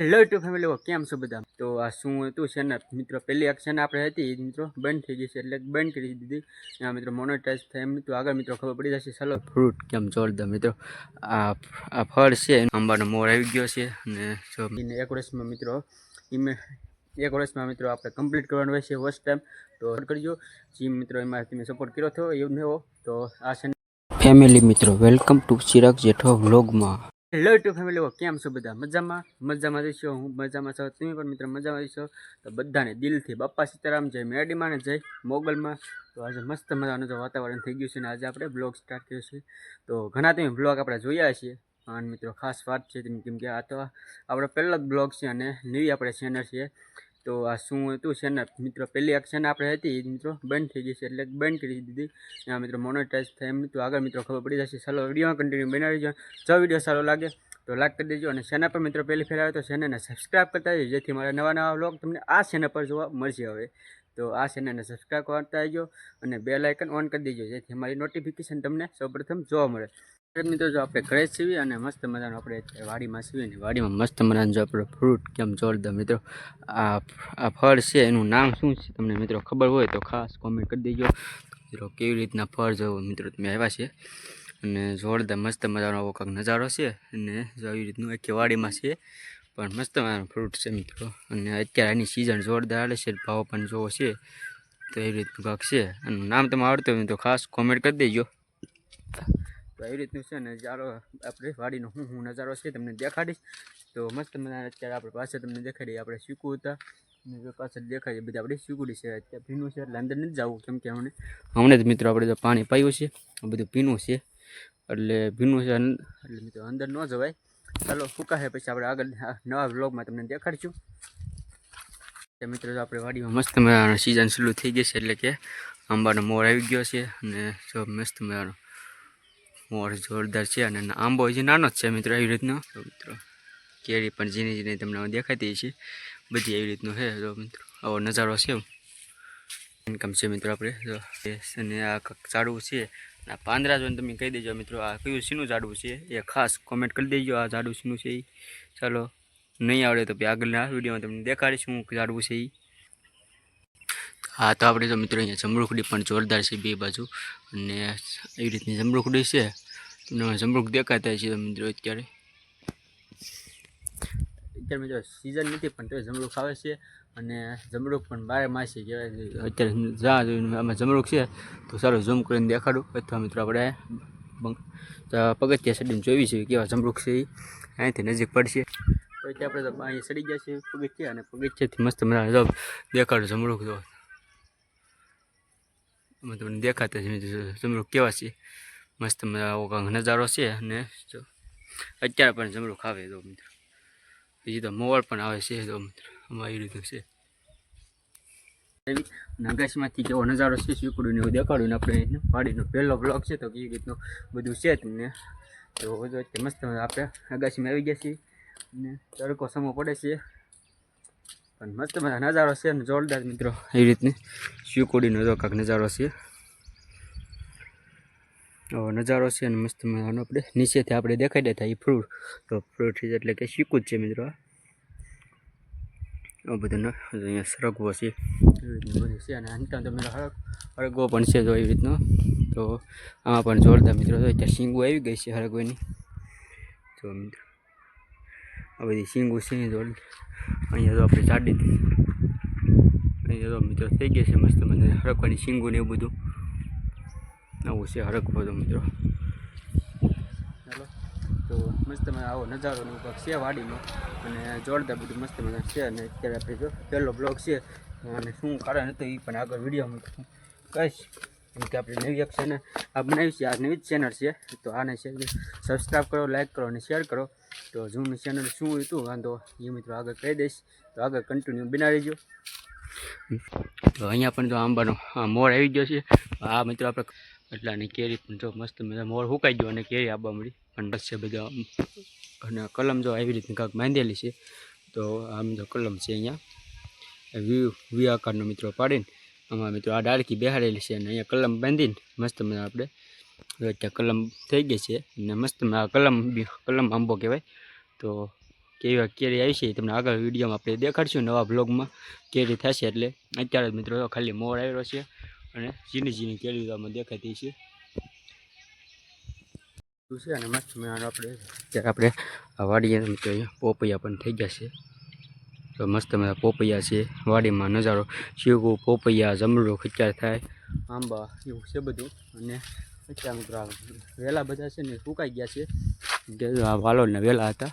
Hello two family કેમ છો બધા? તો આ શું હતું છે ને, મિત્રો, પહેલી એક્શન આપણે હતી, મિત્રો, બંધ થઈ ગઈ છે એટલે બંધ કરી દીધી. આ મિત્રો મોનોટાઈઝ થાય એમ. તો આગળ મિત્રો ખબર પડી જશે, ચાલો. ફ્રૂટ કેમ જોરદાર, મિત્રો. આ આ ફળ છે આંબાનો મોર આવી ગયો છે. અને જો એક વર્ષમાં મિત્રો ઇમે એક વર્ષમાં મિત્રો આપણે કમ્પ્લીટ કરવાનું છે ફર્સ્ટ ટાઈમ તો કરજો. જે મિત્રો એમાં તમે સપોર્ટ કર્યો હતો, એવું ન તો આ છે ફેમિલી મિત્રો વેલકમ ટુ ચિરાગ જેઠો વ્લોગમાં હેલો ટુ ફેમિલી કેમ છો બધા? મજામાં? મજામાં રહીશો હું, મજામાં છો? તમે પણ મિત્રો મજામાં રહીશો? તો બધાને દિલથી બાપા સીતારામ, જય મેડીમાં ને જય મોગલમાં. તો આજે મસ્ત મજાનું જો વાતાવરણ થઈ ગયું છે ને આજે આપણે બ્લોગ સ્ટાર્ટ કર્યો છે. તો ઘણા તમે બ્લોગ આપણે જોયા છીએ અને મિત્રો ખાસ વાત છે કેમ કે આ તો આપણો પહેલો જ બ્લોગ છે અને નવી આપણે ચેનલ છે. તો આ શું હતું છે ને? મિત્રો, પહેલી એક્શન આપણે હતી એ મિત્રો, બંધ થઈ ગઈ છે એટલે બંધ કરી દીધી. આ મિત્રો મોનોટાઈઝ થાય એમ તો આગળ મિત્રો ખબર પડી જશે. ચાલો વિડીયોમાં કન્ટિન્યુ બનાવી જો જો વીડિયો સારો લાગે તો લાઈક કરી દેજો અને ચેનલ પર મિત્રો પહેલી ફેર તો ચેનલને સબસ્ક્રાઈબ કરતા જજો. જેથી મારા નવા નવા વ્લોગ તમને આ ચેનલ પર જોવા મળશે હવે. તો આ ચેનલને સબસ્ક્રાઈબ કરતા આવજો અને બે લાઇકન ઓન કરી દેજો, જેથી અમારી નોટિફિકેશન તમને સૌપ્રથમ જોવા મળે. મિત્રો, જો આપણે ઘરે સીવી અને મસ્ત મજાનું આપણે વાડીમાં સીવીએ ને વાડીમાં મસ્ત મજાનું જો આપણે ફ્રૂટ કેમ જોરદાર મિત્રો, આ આ ફળ છે, એનું નામ શું છે તમને મિત્રો ખબર હોય તો ખાસ કોમેન્ટ કરી દેજો. મિત્રો, કેવી રીતના ફળ જો મિત્રો તમે આવ્યા છે અને જોરદાર મસ્ત મજાનો આવો કંઈક નજારો છે અને જો આવી રીતનું આખી વાડીમાં છે પણ મસ્ત ફ્રૂટ છે મિત્રો અને અત્યારે આની સિઝન જોરદાર છે, ભાવ પણ જોવો છે. તો એવી રીતનું કાંક છે. અને નામ તમે આવડતું હોય તો ખાસ કોમેન્ટ કરી દેજો. તો એવી રીતનું છે નજારો આપણે વાડીનો હું હું નજારો છે તમને દેખાડીશ. તો મસ્ત મને અત્યારે આપણે પાછળ તમને દેખાડીએ આપણે શીખવું હતા. પાછળ દેખાય બધા આપણે શીખવડી છે. અત્યારે ભીનું છે એટલે અંદર નથી જવું, કેમ કે હમણાં હમણાં જ મિત્રો આપણે પાણી પાયું છે. બધું ભીનું છે. એટલે ભીનું છે એટલે મિત્રો અંદર ન જવાય. ચાલો ફૂકાશે પછી આપણે આગળ નવા વ્લોગમાં તમને દેખાડીશું. મિત્રો તો આપણે વાડીમાં મસ્ત મજાનો સિઝન શરૂ થઈ ગઈ છે, એટલે કે આંબાનો મોર આવી ગયો છે, અને જો મસ્ત મજાનો મોર જોરદાર છે, અને આંબો હજી નાનો જ છે મિત્રો એવી રીતનો. મિત્રો, કેરી પણ ઝીણી ઝીણી તમને દેખાતી છે બધી એવી રીતનું છે, જો મિત્રો, આવો નજારો છે ઇન્કમ છે મિત્રો આપણે અને આ ચાડવું છે આ પાંદરા જોઈને તમે કહી દેજો મિત્રો, આ કયું શીનું ઝાડવું છે? એ ખાસ કોમેન્ટ કરી દેજો, આ ઝાડવું શીનું છે ચાલો, નહીં આવડે તો આગળના વિડીયોમાં તમને દેખાડીશું હું ઝાડવું છે હા, તો આપણે તો મિત્રો અહીંયા જમરૂખડી પણ જોરદાર છે બે બાજુ. અને એવી રીતની જમરૂખડી છે. તમને જમરૂખ દેખાતા છે મિત્રો અત્યારે. અત્યારે મિત્રો સિઝન નથી, પણ તો જમરૂખ આવે છે. અને જમરૂખ પણ બારે માસી કહેવાય. અત્યારે જા જોઈને આમાં જમરૂખ છે. તો સારું ઝૂમ કરીને દેખાડું. અથવા મિત્રો આપણે પગથિયા સડીને જોઈ છે કેવા જમરૂખ છે એ અહીંથી નજીક પડશે. તો અત્યારે આપણે તો સડી ગયા છીએ, પગથિયા. અને પગથિયાથી મસ્ત મજા જો દેખાડું જમરૂખ જો. અમે તમને દેખાતા છે જમરૂખ કેવા છે? મસ્ત મજા નજારો છે. અને જો, અત્યારે પણ જમરૂખ આવે તો મિત્રો. બીજી તો મોર પણ આવે છે તો આમાં એ રીતનું છે. નગાશમાંથી કેવો નજારો છે શીકડું એવું દેખાડ્યું આપણે વાડીનો પહેલો બ્લોક છે તો કેવી રીતનું બધું છે તમને તો બધું મસ્ત આપણે અગાશીમાં આવી ગયા છીએ અને તડકો સમો પડે છે. પણ મસ્ત મજા નજારો છે અને જોરદાર મિત્રો એવી રીતની. શીકુડીનો જો કાંક નજારો છે. નજારો છે અને મસ્ત મજાનો આપણે. નીચેથી આપણે દેખાઈ દેતા એ ફ્રૂટ તો ફ્રૂટ એટલે કે શીકું જ છે મિત્રો આ. આ બધું ન અહીંયા સરગવો છે. એવી રીતનું બધું છે અને અંતમાં તો હરગ હરગવો પણ છે તો એવી રીતનો. તો આમાં પણ જોરદાર મિત્રો તો ત્યાં શીંગો આવી ગઈ છે હરગવાની. તો મિત્રો, આ બધી શીંગો છે ને જોડ અહીંયા તો આપણે ચાડી અહીંયા તો મિત્રો થઈ ગયા છે મસ્ત મને હરગવાની શીંગો ને એવું બધું. આવું છે હરગવો તો મિત્રો. ચાલો તો મસ્ત મને આવો નજારો ને એવું છે વાડીનો અને જોરદાર બધું મસ્ત મજા છે. અને અત્યારે આપણે જો પહેલો બ્લોગ છે. અને શું કારણ હતું એ પણ આગળ વિડીયોમાં કહીશ કેમ કે આપણે નવી એક ચેનલ આ બનાવી છે. આ નવી જ ચેનલ છે. તો આને છે સબસ્ક્રાઈબ કરો લાઈક કરો અને શેર કરો. તો જૂની ચેનલ શું હતું વાંધો એ મિત્રો આગળ કહી દઈશ. તો આગળ કન્ટિન્યુ બનાવી દેજો. તો અહીંયા પણ જો આંબાનો મોડ મોર આવી ગયો છે. આ મિત્રો આપણે એટલે આની કેરી પણ જો મસ્ત મજા મોર સુકાઈ ગયો અને કેરી આવવા મળી. પણ બસ છે બધા અને કલમ જો આવી રીતની કાંક બાંધેલી છે. તો આમ જો કલમ છે અહીંયા. વ્યૂ વી આકારનો મિત્રો પાડીને આમાં મિત્રો આ ડાળકી બેહાડેલી છે અને અહીંયા કલમ બાંધીને મસ્ત મજા આપણે અત્યારે કલમ થઈ ગઈ છે. અને મસ્ત આ કલમ કલમ આંબો કહેવાય. તો કેવી કેરી આવી છે એ તમને આગળ વિડીયોમાં આપણે દેખાડશું નવા બ્લોગમાં કેરી થશે એટલે. અત્યારે મિત્રો ખાલી મોર આવ્યો છે. અને ઝીણી ઝીણી કેરી આમાં દેખાતી છે. છે અને મસ્ત મજાનો આપણે અત્યારે આપણે વાડીએ પોપૈયા પણ થઈ ગયા છે. તો મસ્ત મજા પોપૈયા છે. વાડીમાં નજારો શીકું પોપૈયા જમડો ખીચાર થાય, આંબા એવું છે બધું. અને અત્યારે મિત્રો વેલા બધા છે ને સુકાઈ ગયા છે. વાલોડના વેલા હતા.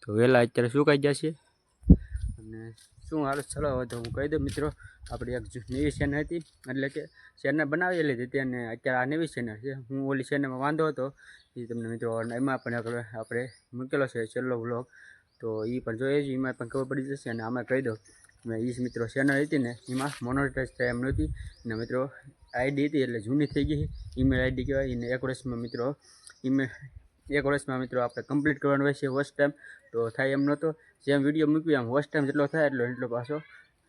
તો વેલા અત્યારે સુકાઈ ગયા છે. અને શું હાલ ચલો તો હું કહી દઉં મિત્રો. આપણી એક નવી ચેનલ હતી. એટલે કે ચેનલ બનાવેલી હતી અને અત્યારે આ નવી ચેનલ છે. હું ઓલી ચેનલમાં વાંધો હતો. એ તમને મિત્રો એમાં પણ આપણે મૂકેલો છે છેલ્લો વ્લોગ તો એ પણ જોઈએ છે એમાં પણ ખબર પડી જશે અને આમાં કહી દો મેં એ મિત્રો ચેનલ હતી ને, એમાં મોનોટાઈઝ થાય એમ નહોતી. અને મિત્રો આઈડી હતી એટલે જૂની થઈ ગઈ. ઈમેલ આઈડી કહેવાય. એને એક વર્ષમાં મિત્રો ઈમેલ એક વર્ષમાં મિત્રો આપણે કમ્પ્લીટ કરવાનું હોય છે હોસ્ટ ટાઈમ તો થાય એમ નહોતો. જેમ વીડિયો મૂક્યું એમ હોસ્ટ ટાઈમ જેટલો થાય એટલો એટલો પાછો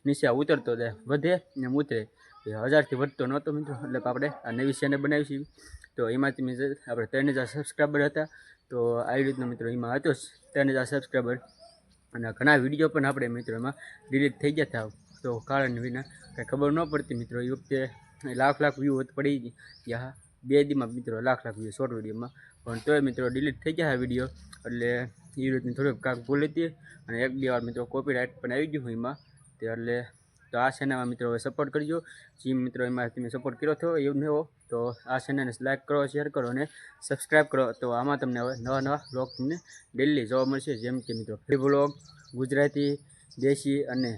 નીચે ઉતરતો જાય, વધે ને ઉતરે. એ હજારથી વધતો નહોતો મિત્રો. એટલે આપણે આ નવી ચેનલ બનાવી છે. તો એમાંથી મેં આપણે ત્રણ હજાર સબસ્ક્રાઈબર હતા. તો આવી રીતનો મિત્રો એમાં હતો જ ત્રણ હજાર સબસ્ક્રાઈબર અને ઘણા વીડિયો પણ આપણે મિત્રો એમાં ડિલીટ થઈ ગયા હતા. તો કારણ વિના કંઈ ખબર ન પડતી મિત્રો. એ વખતે લાખ લાખ વ્યૂ પડી ગયા બે દીમાં મિત્રો લાખ લાખ વ્યૂ શોર્ટ વિડીયોમાં પણ તોય મિત્રો ડિલીટ થઈ ગયા વીડિયો એટલે એ રીતની થોડીક કાંક ભૂલ હતી. અને એક બે વાર મિત્રો કોપીરાઇટ પણ આવી ગયું એમાં. તે એટલે તો આ ચેનલમાં મિત્રો હવે સપોર્ટ કરજો. જે મિત્રો એમાં તમે સપોર્ટ કર્યો હતો એવું હો તો આ ચેનલને લાઇક કરો શેર કરો અને સબસ્ક્રાઈબ કરો. તો આમાં તમને હવે નવા નવા બ્લોગ તમને ડેલી જોવા મળશે. જેમ કે મિત્રો ફ્રી બ્લોગ ગુજરાતી, દેશી અને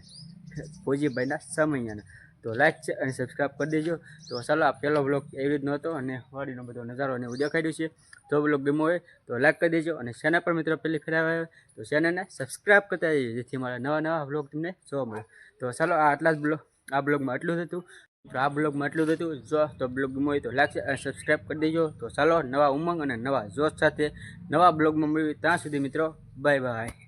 ફોજીભાઈના સમૈયાના. તો લાઈક છે અને સબસ્ક્રાઈબ કરી દેજો. તો ચાલો, આ પહેલો બ્લોગ એવી રીતનો હતો અને વાડીનો બધો નજારો અને એવું દેખાડ્યું છે. જો બ્લોગ ગમ્યો હોય તો લાઈક કરી દેજો અને ચેનલ પર મિત્રો પહેલી ખરાબ આવે તો ચેનલને સબસ્ક્રાઈબ કરતા જજો, જેથી મારા નવા નવા બ્લોગ તમને જોવા મળે. તો ચાલો, આ આટલા જ બ્લોગ આ બ્લોગમાં આટલું જ હતું. તો આ બ્લોગમાં આટલું જ હતું. જો તો બ્લોગ ગમો હોય તો છે અને સબસ્ક્રાઈબ કરી દેજો. તો ચાલો, નવા ઉમંગ અને નવા જોશ સાથે નવા બ્લોગમાં મળ્યું ત્યાં સુધી મિત્રો બાય બાય